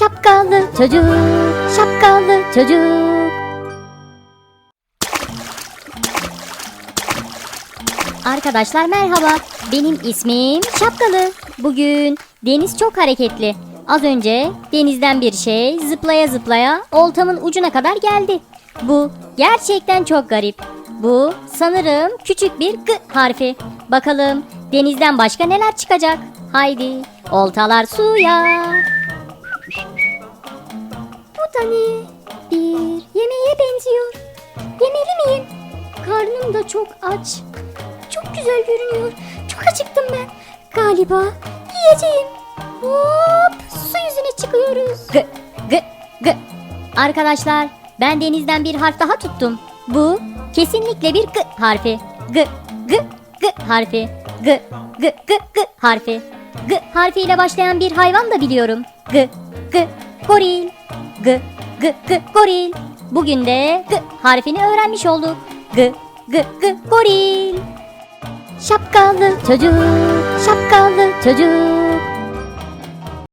Şapkalı çocuk, şapkalı çocuk. Arkadaşlar merhaba. Benim ismim Şapkalı. Bugün deniz çok hareketli. Az önce denizden bir şey zıplaya zıplaya oltamın ucuna kadar geldi. Bu gerçekten çok garip. Bu sanırım küçük bir G harfi. Bakalım denizden başka neler çıkacak? Haydi oltalar suya. Ne? Bir yemeğe benziyor. Yemeli miyim? Karnım da çok aç. Çok güzel görünüyor. Çok acıktım ben. Galiba yiyeceğim. Hop su yüzüne çıkıyoruz. Gı gı gı. Arkadaşlar ben denizden bir harf daha tuttum. Bu kesinlikle bir g harfi. G g g harfi. G g g g harfi. G harfiyle başlayan bir hayvan da biliyorum. G g goril. G g g goril. Bugün de g harfini öğrenmiş olduk. G g g goril. Şapkalı çocuk, şapkalı çocuk.